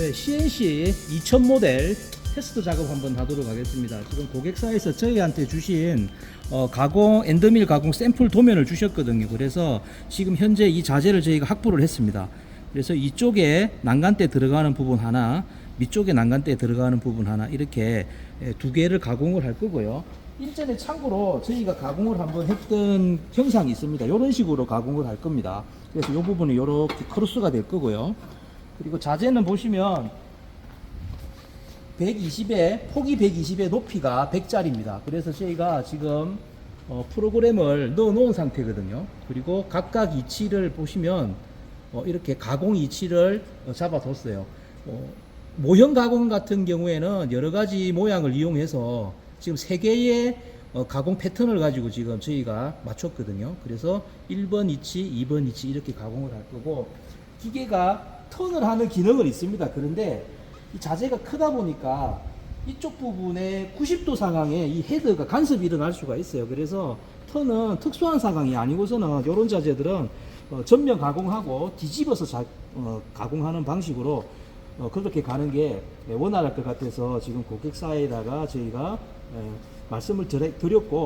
네, CNC 2000 모델 테스트 작업 한번 하도록 하겠습니다. 지금 고객사에서 저희한테 주신 어, 가공 엔더밀 가공 샘플 도면을 주셨거든요. 그래서 지금 현재 이 자재를 저희가 확보를 했습니다. 그래서 이쪽에 난간대 들어가는 부분 하나, 밑쪽에 난간대 들어가는 부분 하나 이렇게 예, 두 개를 가공을 할 거고요. 일전에 참고로 저희가 가공을 한번 했던 형상이 있습니다. 이런 식으로 가공을 할 겁니다. 그래서 이 부분이 이렇게 크로스가 될 거고요. 그리고 자재는 보시면 120에 폭이 120에 높이가 100짜리입니다. 그래서 저희가 지금 어, 프로그램을 넣어 놓은 상태거든요. 그리고 각각 이치를 보시면 어, 이렇게 가공 이치를 어, 잡아뒀어요. 어, 모형 가공 같은 경우에는 여러 가지 모양을 이용해서 지금 세 개의 어, 가공 패턴을 가지고 지금 저희가 맞췄거든요. 그래서 1번 이치, 2번 이치 이렇게 가공을 할 거고 기계가 턴을 하는 기능은 있습니다. 그런데 이 자재가 크다 보니까 이쪽 부분에 90도 상황에 이 헤드가 간섭이 일어날 수가 있어요. 그래서 턴은 특수한 상황이 아니고서는 이런 자재들은 어, 전면 가공하고 뒤집어서 자, 어, 가공하는 방식으로 어, 그렇게 가는 게 원활할 것 같아서 지금 고객사에다가 저희가 에, 말씀을 드렸고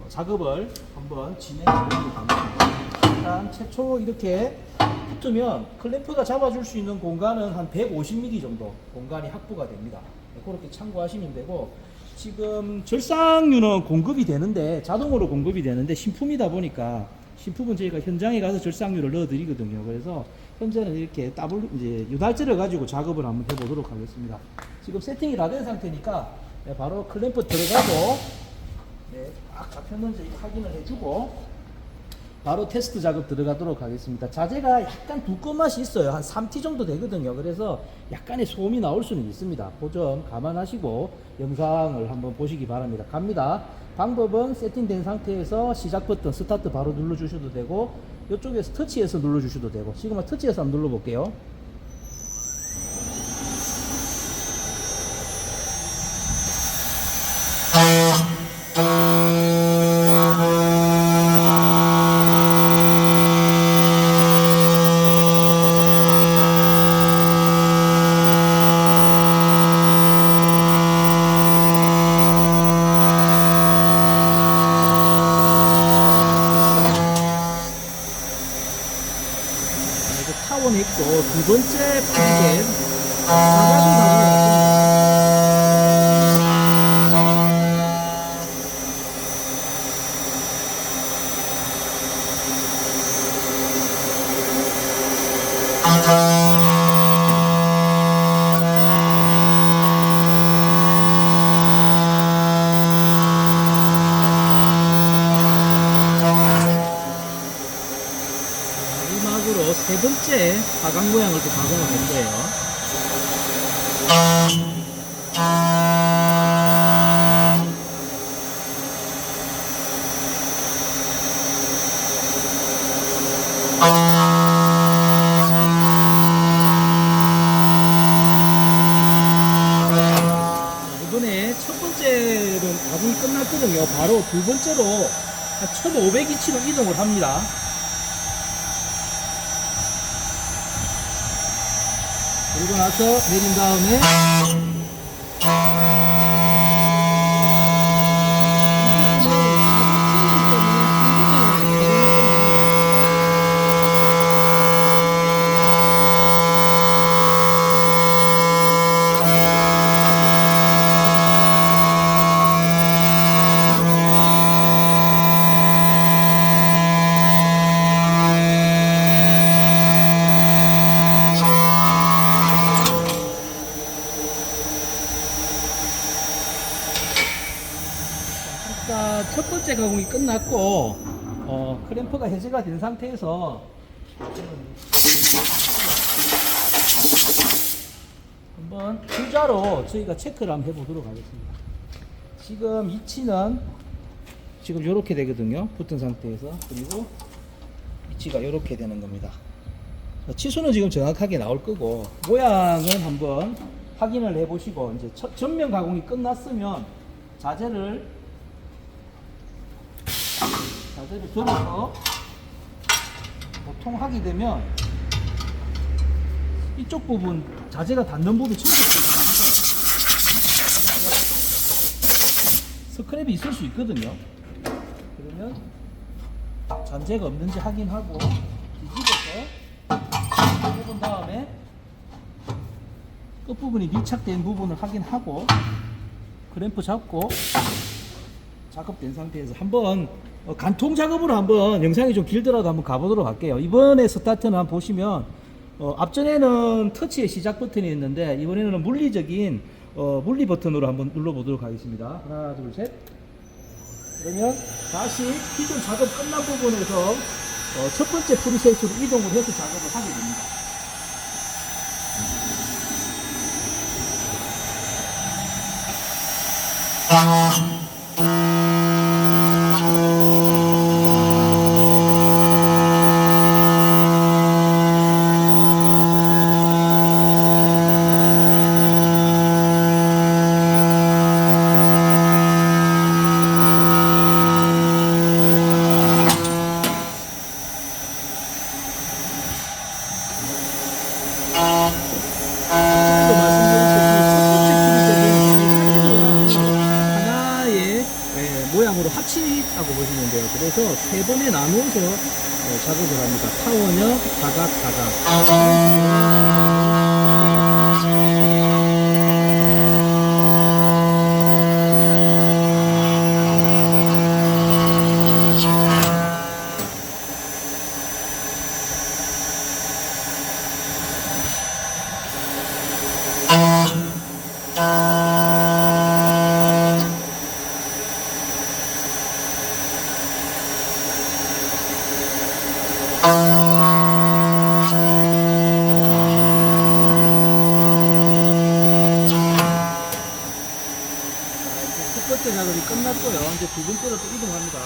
어, 작업을 한번 진행해 보도록 합니다. 일단 최초 이렇게 붙으면 클램프가 잡아줄 수 있는 공간은 한 150mm 정도 공간이 확보가 됩니다. 네, 그렇게 참고하시면 되고 지금 절상류는 공급이 되는데 자동으로 공급이 되는데 신품이다 보니까 신품은 저희가 현장에 가서 절상류를 넣어드리거든요. 그래서 현재는 이렇게 더블 이제 유달제를 가지고 작업을 한번 해보도록 하겠습니다. 지금 세팅이 다 된 상태니까 네, 바로 클램프 들어가고 네, 딱 잡혔는지 확인을 해주고 바로 테스트 작업 들어가도록 하겠습니다. 자재가 약간 두꺼운 맛이 있어요. 한 3T 정도 되거든요. 그래서 약간의 소음이 나올 수는 있습니다. 그점 감안하시고 영상을 한번 보시기 바랍니다. 갑니다. 방법은 세팅된 상태에서 시작 버튼 스타트 바로 눌러주셔도 되고 이쪽에서 터치해서 눌러주셔도 되고 지금은 터치해서 한번 눌러볼게요. 자, 이제 타원 있고 두 번째 사각이 가지고 마지막으 사각 모양을 또 가공을 할 거예요. 바로 두 번째로 한 1500이치로 이동을 합니다. 그리고 나서 내린 다음에 끝났고 어, 크램프가 해제가 된 상태에서 한번 줄자로 저희가 체크를 한번 해보도록 하겠습니다. 지금 이치는 지금 이렇게 되거든요. 붙은 상태에서 그리고 이치가 이렇게 되는 겁니다. 치수는 지금 정확하게 나올 거고 모양은 한번 확인을 해보시고 이제 첫 전면 가공이 끝났으면 자재를 자재를 들어서 보통 하게 되면 이쪽 부분 자재가 닿는 부분이 전부 스크랩이 있을 수 있거든요. 그러면 잔재가 없는지 확인하고 뒤집어서 해본 다음에 끝부분이 밀착된 부분을 확인하고 크램프 잡고 작업된 상태에서 한번 어, 간통 작업으로 한번 영상이 좀 길더라도 한번 가보도록 할게요. 이번에 스타트는 한번 보시면 어, 앞전에는 터치의 시작 버튼이 있는데 이번에는 물리적인 어, 물리 버튼으로 한번 눌러보도록 하겠습니다. 하나, 둘, 셋. 그러면 다시 기존 작업 끝난 부분에서 어, 첫 번째 프리셋으로 이동을 해서 작업을 하게 됩니다. 또 말씀드린 첫 번째 프리셋은 하나의 예, 모양으로 합치라고 보시면 돼요. 번에 나누어서 어, 작업을 합니다. 타원형, 사각, 사각. 첫 번째 작업이 끝났고요. 이제 두 번째로 또 이동합니다.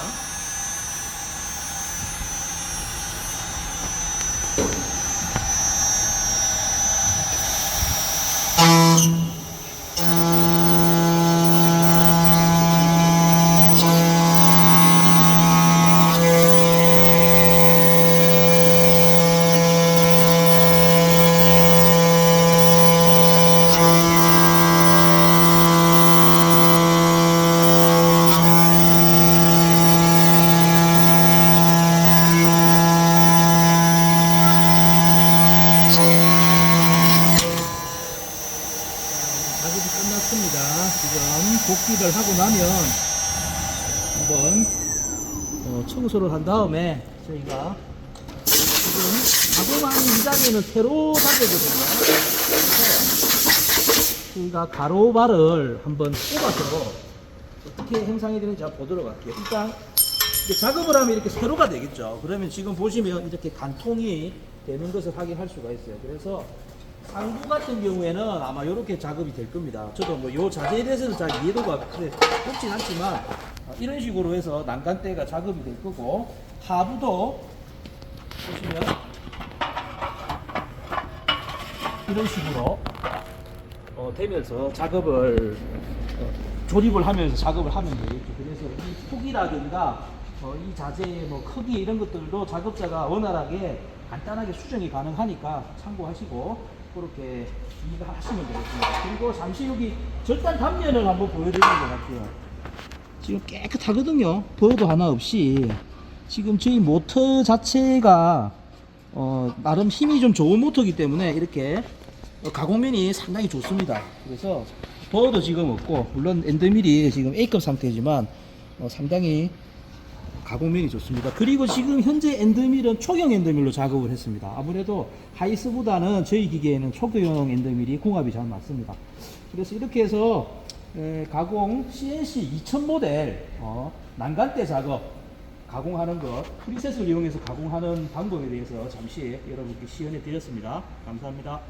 작업이 끝났습니다. 지금 복귀를 하고 나면 한번 어, 청소를 한 다음에 저희가 지금 가공하는 이장에는 세로 자재거든요. 그래서 저희가 가로발을 한번 뽑아서 어떻게 형상이 되는지 한번 보도록 할게요. 일단 작업을 하면 이렇게 세로가 되겠죠. 그러면 지금 보시면 이렇게 간통이 되는 것을 확인할 수가 있어요. 그래서 상부 같은 경우에는 아마 이렇게 작업이 될 겁니다. 저도 뭐 요 자재에 대해서는 잘 이해도가 높진 않지만 어, 이런 식으로 해서 난간대가 작업이 될 거고 하부도 보시면 이런 식으로 어, 되면서 작업을 어, 조립을 하면서 작업을 하면 되겠죠. 그래서 이 폭이라든가 어, 이 자재의 뭐 크기 이런 것들도 작업자가 원활하게 간단하게 수정이 가능하니까 참고하시고 그렇게 이해가 하시면 되겠습니다. 그리고 잠시 여기 절단 단면을 한번 보여드리는 것 같아요. 지금 깨끗하거든요. 보여도 하나 없이 지금 저희 모터 자체가 어, 나름 힘이 좀 좋은 모터이기 때문에 이렇게 어, 가공면이 상당히 좋습니다. 그래서 버도 지금 없고 물론 엔더밀이 지금 A급 상태지만 어, 상당히 가공면이 좋습니다. 그리고 지금 현재 엔더밀은 초경 엔더밀로 작업을 했습니다. 아무래도 하이스보다는 저희 기계에는 초경 엔더밀이 궁합이 잘 맞습니다. 그래서 이렇게 해서 에, 가공 CNC 2000 모델 어, 난간대 작업 가공하는 것 프리셋을 이용해서 가공하는 방법에 대해서 잠시 여러분께 시연해 드렸습니다. 감사합니다.